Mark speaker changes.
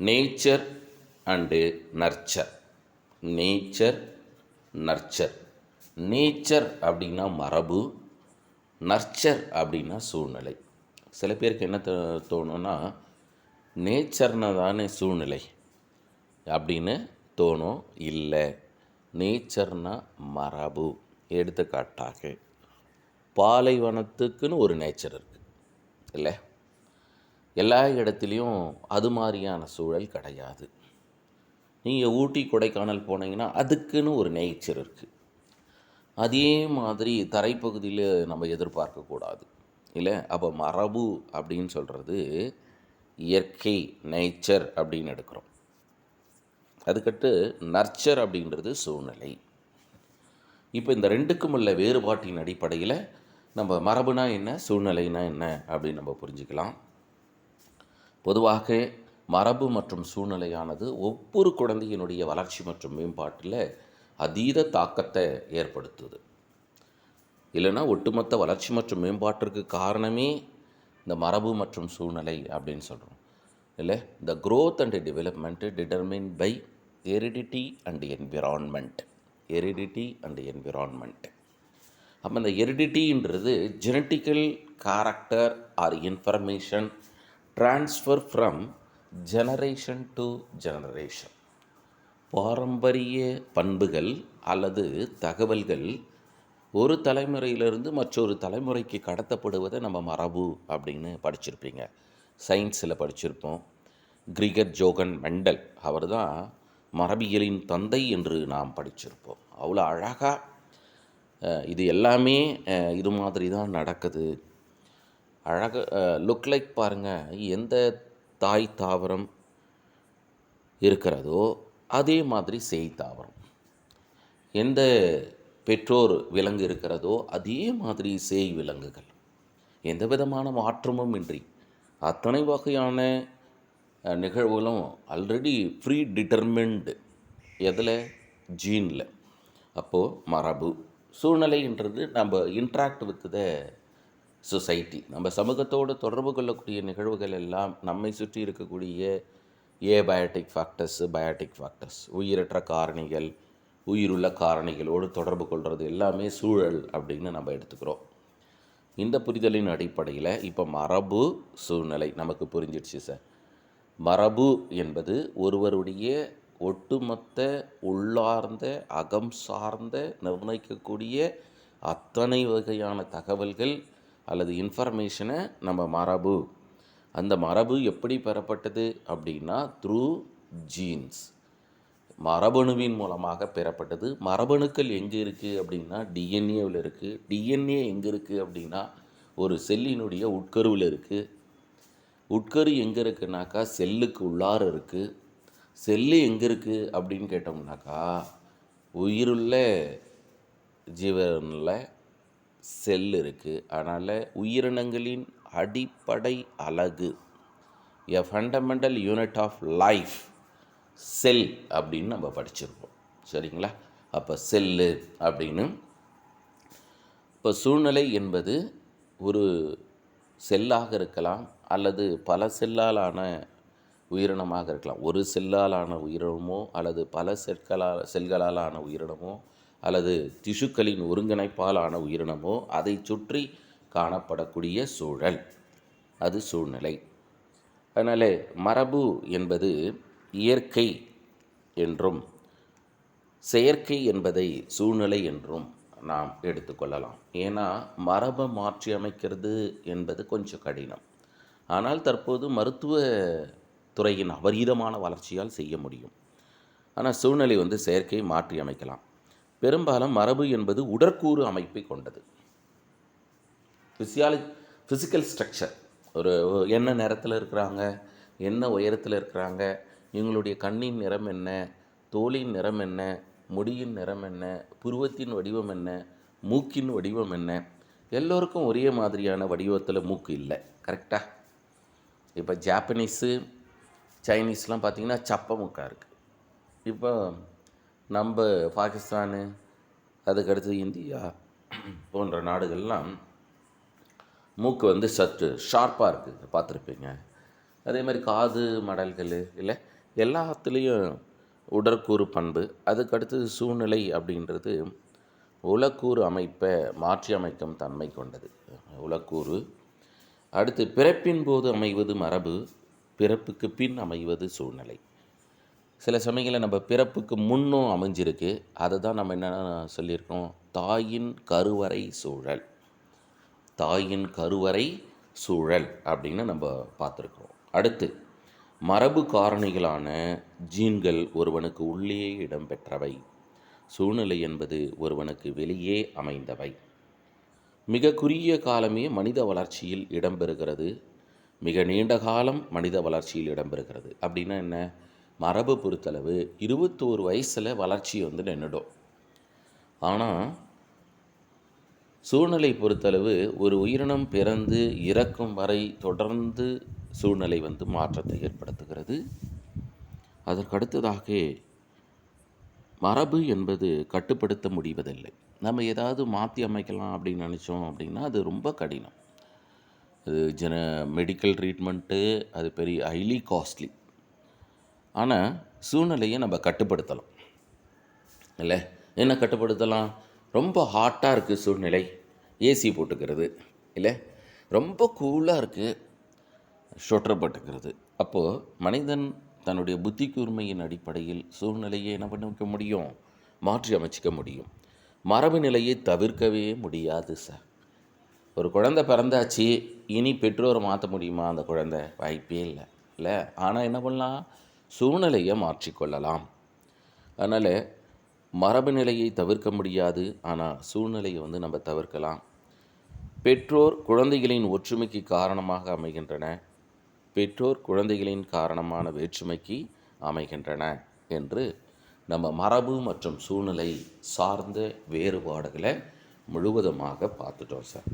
Speaker 1: Nature and nurture nature nurture nature அப்படின்னா மரபு nurture அப்படின்னா சூழ்நிலை. சில பேருக்கு என்ன தோ- தோணும்னா நேச்சர்னா தானே சூழ்நிலை அப்படின்னு தோணும் இல்லை. நேச்சர்னா மரபு எடுத்துக்காட்டாக. பாலைவனத்துக்குன்னு ஒரு நேச்சர் இருக்குது இல்லை? எல்லா இடத்துலையும் அது மாதிரியான சூழல் கிடையாது. நீங்கள் ஊட்டி கொடைக்கானல் போனீங்கன்னா அதுக்குன்னு ஒரு நேச்சர் இருக்குது அதே மாதிரி தரைப்பகுதியில் நம்ம எதிர்பார்க்கக்கூடாது இல்லை அப்போ மரபு அப்படின்னு சொல்கிறது இயற்கை நேச்சர் அப்படின்னு எடுக்கிறோம். அதுக்கட்டு நர்ச்சர் அப்படின்றது சூழ்நிலை. இப்போ இந்த ரெண்டுக்கும் உள்ள வேறுபாட்டின் அடிப்படையில் நம்ம மரபுனா என்ன சூழ்நிலைனா என்ன அப்படின்னு நம்ம புரிஞ்சுக்கலாம். பொதுவாக மரபு மற்றும் சூழ்நிலையானது ஒவ்வொரு குழந்தையினுடைய வளர்ச்சி மற்றும் மேம்பாட்டில் அதீத தாக்கத்தை ஏற்படுத்துது. இல்லைன்னா ஒட்டுமொத்த வளர்ச்சி மற்றும் மேம்பாட்டிற்கு காரணமே இந்த மரபு மற்றும் சூழ்நிலை அப்படின்னு சொல்கிறோம் இல்லை the growth and development determine by heredity and environment heredity and environment அப்போ இந்த எரிடிட்டின்றது genetical character or information transfer from generation to generation பாரம்பரிய பண்புகள் அல்லது தகவல்கள் ஒரு தலைமுறையிலிருந்து மற்றொரு தலைமுறைக்கு கடத்தப்படுவதை நம்ம மரபு அப்படின்னு படிச்சிருப்பீங்க. சயின்ஸில் படிச்சிருப்போம். கிரிகர் ஜோகன் மெண்டல் அவர் தான் மரபியலின் தந்தை என்று நாம் படிச்சிருப்போம். அவ்வளோ அழகாக இது எல்லாமே இது மாதிரி தான் நடக்குது. அழக லுக் லைக் பாருங்கள் எந்த தாய் தாவரம் இருக்கிறதோ அதே மாதிரி செய் தாவரம். எந்த பெற்றோர் விலங்கு இருக்கிறதோ அதே மாதிரி சேய் விலங்குகள். எந்த விதமான மாற்றமும் இன்றி அத்தனை வகையான நிகழ்வுகளும் ஆல்ரெடி ப்ரீ டிட்டர்மின்டு எதில் ஜீனில் அப்போது மரபு சூழ்நிலைன்றது நம்ம இன்ட்ராக்ட் வித் த சொசைட்டி. நம்ம சமூகத்தோடு தொடர்பு கொள்ளக்கூடிய நிகழ்வுகள் எல்லாம் நம்மை சுற்றி இருக்கக்கூடிய ஏபயோட்டிக் ஃபேக்டர்ஸ் பயோட்டிக் ஃபேக்டர்ஸ். உயிரற்ற காரணிகள் உயிருள்ள காரணிகளோடு தொடர்பு கொள்வது எல்லாமே சூழல் அப்படின்னு நம்ம எடுத்துக்கிறோம். இந்த புரிதலின் அடிப்படையில் இப்போ மரபு சூழ்நிலை நமக்கு புரிஞ்சிடுச்சு சார். மரபு என்பது ஒருவருடைய ஒட்டுமொத்த உள்ளார்ந்த அகம் சார்ந்த நிர்ணயிக்கக்கூடிய அத்தனை வகையான தகவல்கள் அல்லது இன்ஃபர்மேஷனை நம்ம மரபு. அந்த மரபு எப்படி பெறப்பட்டது அப்படின்னா த்ரூ ஜீன்ஸ் மரபணுவின் மூலமாக பெறப்பட்டது. மரபணுக்கள் எங்கே இருக்குது அப்படின்னா டிஎன்ஏவில் இருக்குது டிஎன்ஏ எங்கே இருக்குது அப்படின்னா ஒரு செல்லினுடைய உட்கருவில் இருக்குது உட்கரு எங்கே இருக்குனாக்கா செல்லுக்கு உள்ளார இருக்குது செல்லு எங்கே இருக்குது அப்படின்னு கேட்டோம்னாக்கா உயிருள்ள ஜீவனில் செல் இருக்குது அதனால் உயிரினங்களின் அடிப்படை அழகு. A fundamental unit of life cell அப்படின்னு நம்ம படிச்சிருப்போம் சரிங்களா? அப்போ செல்லு அப்படின்னு. இப்போ சூழ்நிலை என்பது ஒரு செல்லாக இருக்கலாம் அல்லது பல செல்லாலான உயிரினமாக இருக்கலாம். ஒரு செல்லாலான உயிரினமோ அல்லது பல செற்களால் செல்களால் உயிரினமோ அல்லது திசுக்களின் ஒருங்கிணைப்பாலான உயிரினமோ அதை சுற்றி காணப்படக்கூடிய சூழல். அது சூழ்நிலை. அதனால் மரபு என்பது இயற்கை என்றும் செயற்கை என்பதை சூழ்நிலை என்றும் நாம் எடுத்துக்கொள்ளலாம் ஏன்னா மரபை மாற்றி அமைக்கிறது என்பது கொஞ்சம் கடினம். ஆனால் தற்போது மருத்துவ துறையின் அபரீதமான வளர்ச்சியால் செய்ய முடியும். ஆனால் சூழ்நிலை வந்து செயற்கை மாற்றி அமைக்கலாம். பெரும்பாலும் மரபு என்பது உடற்கூறு அமைப்பை கொண்டது. ஃபிசியாலஜி ஃபிசிக்கல் ஸ்ட்ரக்சர் ஒரு என்ன நிறத்தில் இருக்கிறாங்க? என்ன உயரத்தில் இருக்கிறாங்க? இவங்களுடைய கண்ணின் நிறம் என்ன? தோலின் நிறம் என்ன? முடியின் நிறம் என்ன? புருவத்தின் வடிவம் என்ன? மூக்கின் வடிவம் என்ன? எல்லோருக்கும் ஒரே மாதிரியான வடிவத்தில் மூக்கு இல்லை. கரெக்டாக இப்போ ஜாப்பனீஸு சைனீஸ்லாம் பார்த்திங்கன்னா சப்ப மூக்காக இருக்குது இப்போ நம்ம பாகிஸ்தானு அதுக்கடுத்து இந்தியா போன்ற நாடுகள்லாம் மூக்கு வந்து சற்று ஷார்ப்பாக இருக்குது பார்த்துருப்பீங்க. அதே மாதிரி காது மடல்கள் இல்லை எல்லாத்துலேயும் உடற்கூறு பண்பு அதுக்கு அடுத்தது சூழ்நிலை அப்படின்றது உலக்கூறு அமைப்பை மாற்றி அமைக்கும் தன்மை கொண்டது. உலக்கூறு. அடுத்து பிறப்பின் போது அமைவது மரபு பிறப்புக்கு பின் அமைவது சூழ்நிலை. சில சமயங்களில் நம்ம பிறப்புக்கு முன்னும் அமைஞ்சிருக்கு. அதை தான் நம்ம என்ன சொல்லியிருக்கோம்? தாயின் கருவறை சூழல். தாயின் கருவறை சூழல் அப்படின்னு நம்ம பார்த்துருக்கோம் அடுத்து மரபு காரணிகளான ஜீன்கள் ஒருவனுக்கு உள்ளே இடம்பெற்றவை. சூழ்நிலை என்பது ஒருவனுக்கு வெளியே அமைந்தவை. மிக குறுகிய காலமே மனித வளர்ச்சியில் இடம்பெறுகிறது. மிக நீண்ட காலம் மனித வளர்ச்சியில் இடம்பெறுகிறது. அப்படின்னா என்ன? மரபு பொறுத்தளவு இருபத்தோரு வயசில் வளர்ச்சி வந்து நின்றுடும் ஆனால் சூழ்நிலை பொறுத்தளவு ஒரு உயிரினம் பிறந்து இறக்கும் வரை தொடர்ந்து சூழ்நிலை வந்து மாற்றத்தை ஏற்படுத்துகிறது. அதற்கடுத்ததாக மரபு என்பது கட்டுப்படுத்த முடிவதில்லை. நம்ம ஏதாவது மாற்றி அமைக்கலாம் அப்படின்னு நினச்சோம் அப்படின்னா அது ரொம்ப கடினம். அது ஜென மெடிக்கல் ட்ரீட்மெண்ட்டு அது பெரிய ஹைலி காஸ்ட்லி. ஆனால் சூழ்நிலையை நம்ம கட்டுப்படுத்தலாம். இல்லை? என்ன கட்டுப்படுத்தலாம்? ரொம்ப ஹாட்டாக இருக்குது சூழ்நிலை. ஏசி போட்டுக்கிறது. இல்லை? ரொம்ப கூலாக இருக்குது ஷொட்டர் போட்டுக்கிறது. அப்போது மனிதன் தன்னுடைய புத்தி கூர்மையின் அடிப்படையில் சூழ்நிலையை என்ன பண்ணிக்க முடியும்? மாற்றி அமைச்சிக்க முடியும். மரபு நிலையை தவிர்க்கவே முடியாது சார் ஒரு குழந்தை பிறந்தாச்சு இனி பெற்றோரை மாற்ற முடியுமா அந்த குழந்தை? வாய்ப்பே இல்லை. இல்லை? ஆனால் என்ன பண்ணலாம்? சூழ்நிலையை மாற்றிக்கொள்ளலாம். அதனால் மரபு நிலையை தவிர்க்க முடியாது ஆனால் சூழ்நிலையை வந்து நம்ம தவிர்க்கலாம். பெற்றோர் குழந்தைகளின் ஒற்றுமைக்கு காரணமாக அமைகின்றன. பெற்றோர் குழந்தைகளின் காரணமான வேற்றுமைக்கு அமைகின்றன என்று நம்ம மரபு மற்றும் சூழ்நிலை சார்ந்த வேறுபாடுகளை முழுவதுமாக பார்த்துட்டோம் சார்.